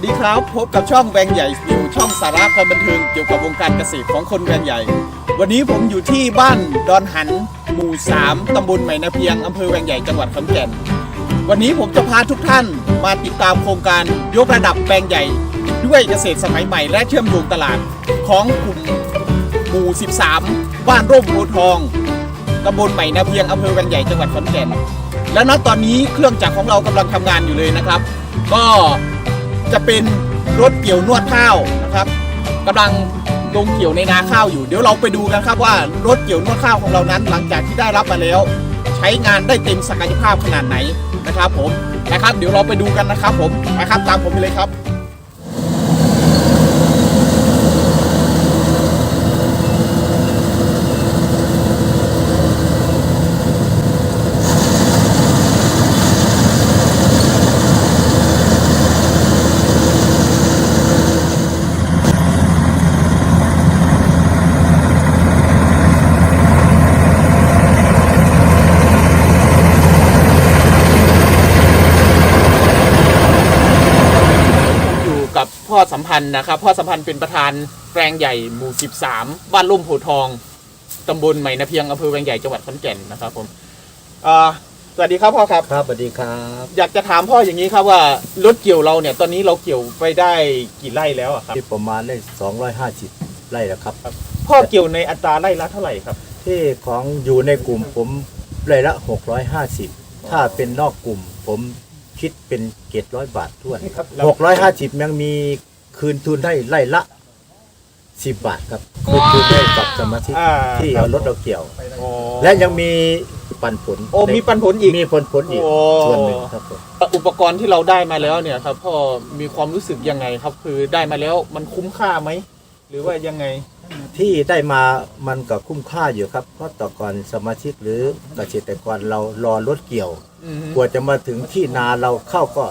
วัสดีครับ พบกับช่องแวงใหญ่นิวช่องสาระความบันเทิงเกี่ยวกับวงการเกษตรของคนแวงใหญ่ วันนี้ผมอยู่ที่บ้านดอนหัน หมู่ 3 ตำบลใหม่นาเพียงอำเภอแวงใหญ่จังหวัดขอนแก่น วันนี้ผมจะพาทุกท่านมาติดตามโครงการยกระดับแปลงใหญ่ ด้วยเกษตรสมัยใหม่และเชื่อมโยงตลาดของกลุ่มหมู่ 13 บ้านร่มโพทองตำบลใหม่นาเพียงอำเภอแวงใหญ่จังหวัดขอนแก่น และณตอนนี้เครื่องจักรของเรากำลังทำงานอยู่เลยนะครับ ก็ จะเป็นรถเกี่ยวนวดข้าวนะครับกำลังลงเกี่ยวในนาข้าวอยู่ เดี๋ยวเราไปดูกันครับว่ารถเกี่ยวนวดข้าวของเรานั้น หลังจากที่ได้รับมาแล้ว ใช้งานได้เต็มศักยภาพขนาดไหนนะครับผมนะครับ เดี๋ยวเราไปดูกันนะครับผมนะครับตามผมไปเลยครับ อยู่กับ พ่อสัมพันธ์นะครับพ่อสัมพันธ์เป็นประธานแปลงใหญ่หมู่ 13 บ้านลุ่มโพธิ์ทองตำบลใหม่นาเพียงอำเภอแวงใหญ่จังหวัดขอนแก่นนะครับผมเอ่อสวัสดีครับพ่อครับ ครับสวัสดีครับ อยากจะถามพ่ออย่างนี้ครับว่ารถเกี่ยวเราเนี่ยตอนนี้เราเกี่ยวไปได้กี่ไร่แล้วอะครับที่ประมาณได้250 ไร่แล้วครับ พ่อเกี่ยวในอัตราไร่ละเท่าไหร่ครับ ที่ของอยู่ในกลุ่มผมไร่ละ 650 ถ้าเป็นนอกกลุ่มผม คิดเป็นเกตร้อยบาททวนครับ650ยังมีคืนทุนได้ไร่ละ10บาทครับคืนทุนได้กับสมาชิกอ่า ที่เอารถเราเกี่ยว โอ้และยังมีปันผลโอ้มีปันผลอีก มีผลผลอีกโอ้ ส่วนหนึ่งครับผมอุปกรณ์ที่เราได้มาแล้วเนี่ยครับพ่อมีความรู้สึกยังไงครับ คือได้มาแล้วมันคุ้มค่าไหมหรือว่ายังไง ที่ได้มามันก็คุ้มค่าอยู่ครับ เพราะต่อก่อนสมาชิกหรือเกษตรกรเรารอรถเกี่ยวอืมกว่าจะมาถึงที่นาเราเข้าก็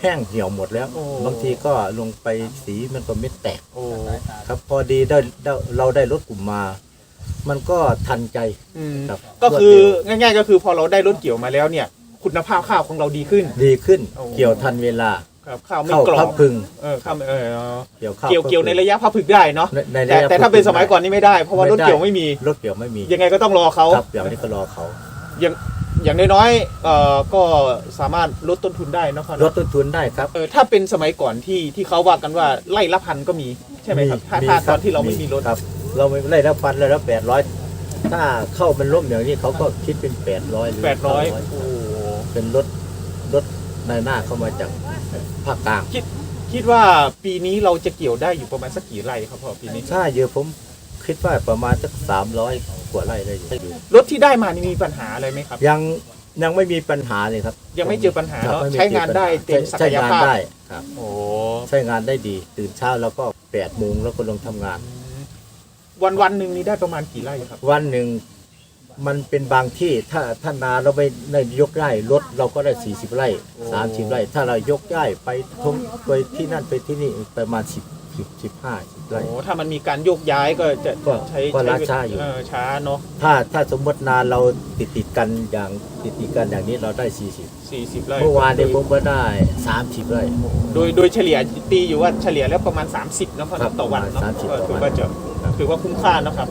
แห้งเหี่ยวหมดแล้วโอ้บางทีก็ลงไปสีมันก็ไม่แตกโอ้ครับพอดีได้ได้เราได้รถกลุ่มมา มันก็ทันใจอืมครับก็คือง่าย ๆ ก็คือพอเราได้รถเกี่ยวมาแล้วเนี่ย คุณภาพข้าวของเราดีขึ้น ดีขึ้นโอ้เกี่ยวทันเวลา ครับข้าวไม่เข้ากรอพับบพึงเออข้าวเออเกี่ยวข้าวเกี่ยวเกี่ยวในพับพึงระยะพับผึกได้เนาะในในแต่ระยะแต่ถ้าเป็นสมัยก่อนนี่ไม่ได้ เพราะว่ารถไม่ได้เกี่ยวไม่มี รถเกี่ยวไม่มียังไงก็ต้องรอเขา ครับอย่างนี้ก็รอเขาอย่างอย่างน้อยๆเอ่อก็สามารถลดต้นทุนได้เนอะครับลดต้นทุนได้ครับ เออถ้าเป็นสมัยก่อนที่ที่เขาว่ากันว่าไล่ละพันก็มีใช่ไหมครับถ้าถ้าตอนที่เราไม่มีรถครับ เราไม่ไล่ละพันไล่ละแปดร้อยถ้าเข้ามันล่มอย่างนี้เขาก็คิดเป็นแปดร้อยหรือแปดร้อย900โอ้เป็นรถรถ นายหน้าเข้ามาจากภาคกลางคิดว่าปีนี้เราจะเกี่ยวได้อยู่ประมาณสักกี่ไร่ครับพ่อปีนี้ถ้าเยอะผมคิดว่าประมาณสักสามร้อยกว่าไร่ได้อยู่รถที่ได้มานี่มีปัญหาอะไรไหมครับ ยังยังไม่มีปัญหาเลยครับ ยังไม่เจอปัญหาครับเนาะไม่มีใช้งานได้เต็มศักใช้ยงานภาพได้ครับ โอ้ใช้งานได้ดี ตื่นเช้าแล้วก็แปดโมงแล้วก็ลงทำงาน วันวันหนึ่งนี้ได้ประมาณกี่ไร่ครับ วันหนึ่ง มันเป็นบางที่ถ้าถ้านาเราไม่ได้ยกไร่รถเราก็ได้ 40 ไร่ 30 ไร่ ถ้าเรายกย้ายไปทงไปที่นั่นไปที่นี่ประมาณ 10 10 15 10ไร่โอ้ถ้ามันมีการโยกย้ายก็จะก็ใช้ก็ล้าใช้าอยู่เช้าเนาะถ้าถ้าสมมตินาเราติดติดๆกันอย่างติดติดๆกันอย่างนี้เราได้ 40สี่สิบไร่เมื่อวานเนี่ยผมก็ได้ 30 ไร่ โดยโดยเฉลี่ยตีอยู่ว่าเฉลี่ยแล้วประมาณ 30เนอะครับต่อวันเนาะประมาณ30ก็ถือต่อวันว่าจะถือว่าคุ้มค่านะครับ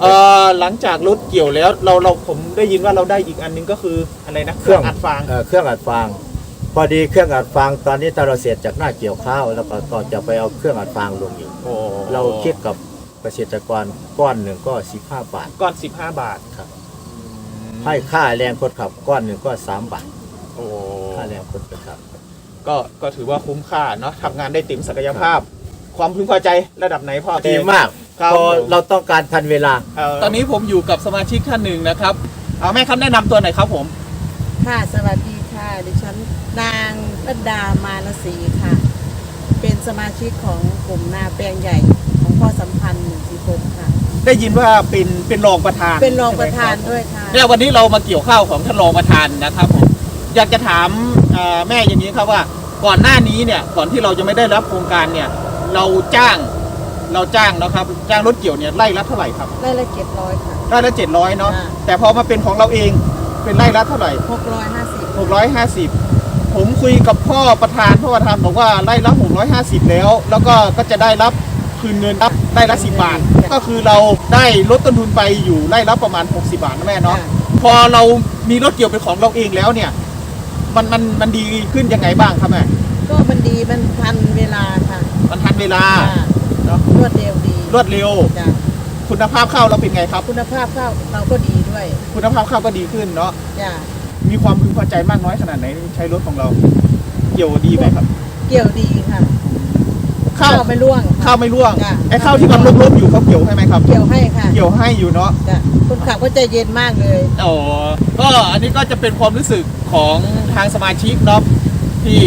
เอ่อหลังจากรถเกี่ยวแล้วเราเราผมได้ยินว่าเราได้อีกอันหนึงก็คืออะไรนะเครื่องอัดฟางเอ่อเครื่องอัดฟาง พอดีเครื่องอัดฟางตอนนี้ถ้าเราเสร็จจากหน้าเกี่ยวข้าวแล้วก็ก็จะไปเอาเครื่องอัดฟางลงอีก โอ้เราคิดกับเกษตรกรก้อนหนึ่งก็ 15 บาท ก้อน 15 บาทครับ ให้ค่าแรงคนขับก้อนหนึ่งก็ 3 บาท โอ้ค่าแรงคนขับ ก็ก็ถือว่าคุ้มค่าเนาะทำงานได้เต็มศักยภาพ ความพึงพอใจระดับไหนพ่อดีมาก ครับ พอเราต้องการทันเวลาตอนนี้ผมอยู่กับสมาชิกท่านหนึ่งนะครับเอาแม่ครับแนะนำตัวหน่อยครับผมค่ะ สวัสดีค่ะ ดิฉันนางรัตดามานศรีค่ะ เป็นสมาชิกของกลุ่มนาแปลงใหญ่ของพ่อสัมพันธ์หนึ่งสี่หกค่ะ ได้ยินว่าเป็นเป็นรองประธานเป็นรองประธานใช่ไหมคบด้วยค่ะ เนี่ยวันนี้เรามาเกี่ยวข้าวของท่านรองประธานนะครับผมอยากจะถามเอ่อแม่อย่างนี้ครับว่า ก่อนหน้านี้เนี่ยก่อนที่เราจะไม่ได้รับโครงการเนี่ยเราจ้าง เราจ้างนะครับจ้างรถเกี่ยวเนี่ยไล่ละเท่าไหร่ครับได้ละเจ็ดร้อยค่ะ ไร่ละเจ็ดร้อยเนาะอ่า แต่พอมาเป็นของเราเองเป็นไร่ละเท่าไหร่หกร้อยห้าสิบหกร้อยห้าสิบผมคุยกับพ่อประธานพ่อประธานบอกว่าไร่ละ650แล้ว แล้วก็ก็จะได้รับคืนเงินรับได้ละ10บาท ก็คือเราได้ลดต้นทุนไปอยู่ไร่ละประมาณ 60 บาทนะแม่เนาะค่ะพอเรามีรถเกี่ยวเป็นของเราเองแล้วเนี่ย มันมันมันดีขึ้นยังไงบ้างครับแม่ก็มันดีมันทันเวลาค่ะมันทันเวลาค่ะ เนาะรวดเร็วดีรวดเร็ว จ้ะคุณภาพข้าวเราเป็นไงครับ คุณภาพข้าวเราก็ดีด้วยคุณภาพข้าวก็ดีขึ้นเนาะจ้ะมีความพึงพอใจมากน้อยขนาดไหนใช้รถของเรา เกี่ยวดีไหมครับ เกี่ยวดีค่ะข้าวไม่ร่วงค่ะ ข้าวไม่ร่วงจ้ะ ไอ้ข้าวที่มันล้มๆอยู่เขาเกี่ยวให้ไหมครับ เกี่ยวให้ค่ะเกี่ยวให้อยู่เนาะ จ้ะคนขับก็ใจเย็นมากเลยอ๋อก็อันนี้ก็จะเป็นความรู้สึกของทางสมาชิกเนาะที่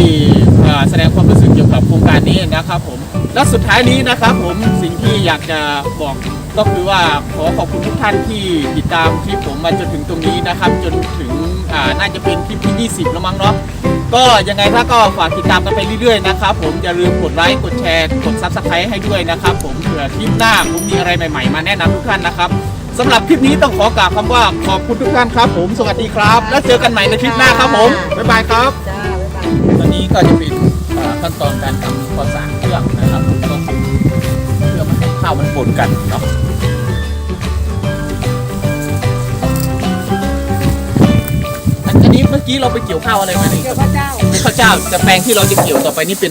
เอ่อแสดงความรู้สึกเกี่ยวกับโครงการนี้นะครับผม และสุดท้ายนี้นะครับผมสิ่งที่อยากจะบอกก็คือว่าขอขอบคุณทุกท่านที่ติดตามคลิปผมมาจนถึงตรงนี้นะครับ จนถึงอ่าน่าจะเป็นคลิปที่ 20 แล้วมั้งเนาะก็ยังไงถ้าก็ฝากติดตามกันไปเรื่อยๆนะครับผมอย่าลืมกดไลค์กดแชร์กดซับสไครต์ให้ด้วยนะครับ ผมเผื่อคลิปหน้าผมมีอะไรใหม่ๆ มาแนะนำทุกท่านนะครับสำหรับคลิปนี้ต้องขอกล่าวคำว่าขอบคุณทุกท่านครับ ผมสวัสดีครับ แล้วเจอกันใหม่ในคลิปหน้าครับผมบ๊ายบายครับจ้าบ๊ายบาย ตอนนี้ก็จะเป็นอ่าขั้นตอนการทำความสะอาดเครื่อง นะครับก็คือเพื่อไมันให้ข้าวมันปนกันเนาะอันอันนี้เมื่อกี้เราไปเกี่ยวข้าวอะไรมาเนี่ยเกี่ยวพระเจ้าเป็นข้าวเจ้าแต่แปลงที่เราจะเกี่ยวต่อไปนี่เป็น